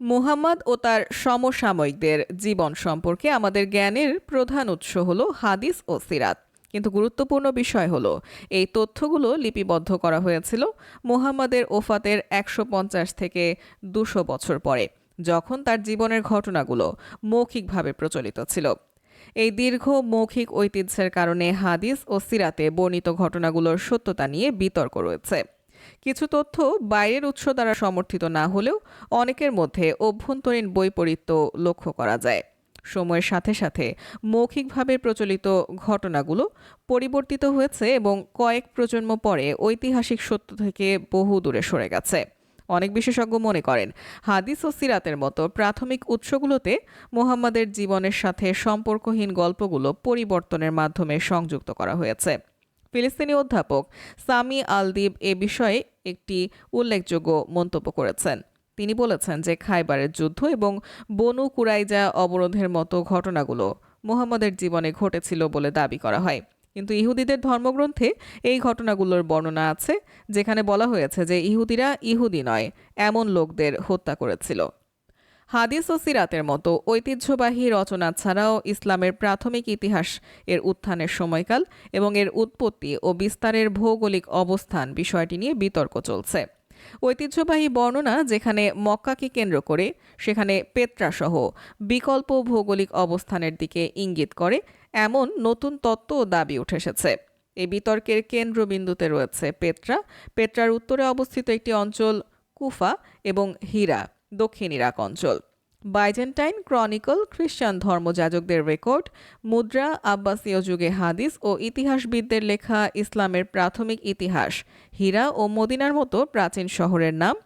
মুহাম্মদ ও তার সমসাময়িকদের জীবন সম্পর্কে আমাদের জ্ঞানের প্রধান উৎস হলো হাদিস ও সিরাত। কিন্তু গুরুত্বপূর্ণ বিষয় হলো, এই তথ্যগুলো লিপিবদ্ধ করা হয়েছিল মুহাম্মাদের ওফাতের একশো পঞ্চাশ থেকে দুশো বছর পরে, যখন তার জীবনের ঘটনাগুলো মৌখিকভাবে প্রচলিত ছিল। এই দীর্ঘ মৌখিক ঐতিহ্যের কারণে হাদিস ও সিরাতে বর্ণিত ঘটনাগুলোর সত্যতা নিয়ে বিতর্ক রয়েছে। কিছু তথ্য বাইরের উৎস দ্বারা সমর্থিত না হলেও অনেকের মধ্যে অভ্যন্তরীণ বৈপরীত্য লক্ষ্য করা যায়। সময়ের সাথে সাথে মৌখিকভাবে প্রচলিত ঘটনাগুলো পরিবর্তিত হয়েছে এবং কয়েক প্রজন্ম পরে ঐতিহাসিক সত্য থেকে বহু দূরে সরে গেছে। অনেক বিশেষজ্ঞ মনে করেন, হাদিস ও সিরাতের মতো প্রাথমিক উৎসগুলোতে মোহাম্মদের জীবনের সাথে সম্পর্কহীন গল্পগুলো পরিবর্তনের মাধ্যমে সংযুক্ত করা হয়েছে। ফিলিস্তিনি অধ্যাপক সামি আলদিব এ বিষয়ে একটি উল্লেখযোগ্য মন্তব্য করেছেন। তিনি বলেছেন যে খাইবারের যুদ্ধ এবং বনু কুরাইজা অবরোধের মতো ঘটনাগুলো মোহাম্মদের জীবনে ঘটেছিল বলে দাবি করা হয়। কিন্তু ইহুদিদের ধর্মগ্রন্থে এই ঘটনাগুলোর বর্ণনা আছে, যেখানে বলা হয়েছে যে ইহুদিরা ইহুদি নয়, এমন লোকদের হত্যা করেছিল। হাদিস ও সিরাতের মতো ঐতিহ্যবাহী রচনা ছাড়াও ইসলামের প্রাথমিক ইতিহাস, এর উত্থানের সময়কাল এবং এর উৎপত্তি ও বিস্তারের ভৌগোলিক অবস্থান বিষয়টি নিয়ে বিতর্ক চলছে। ঐতিহ্যবাহী বর্ণনা যেখানে মক্কাকে কেন্দ্র করে, সেখানে পেত্রাসহ বিকল্প ভৌগোলিক অবস্থানের দিকে ইঙ্গিত করে, এমন নতুন তত্ত্ব দাবি উঠে এসেছে। এই বিতর্কের কেন্দ্রবিন্দুতে রয়েছে পেত্রা। পেত্রার উত্তরে অবস্থিত একটি অঞ্চল কুফা এবং হীরা। দক্ষিণ ইরাক অঞ্চল। বাইজেন্টাইন ক্রনিকল খ্রিস্টান ধর্মযাজকদের রেকর্ড, মুদ্রা, আব্বাসীয় যুগে হাদিস ও ইতিহাসবিদদের লেখা ইসলামের প্রাথমিক ইতিহাস, হীরা ও মদিনার মতো প্রাচীন শহরের নাম।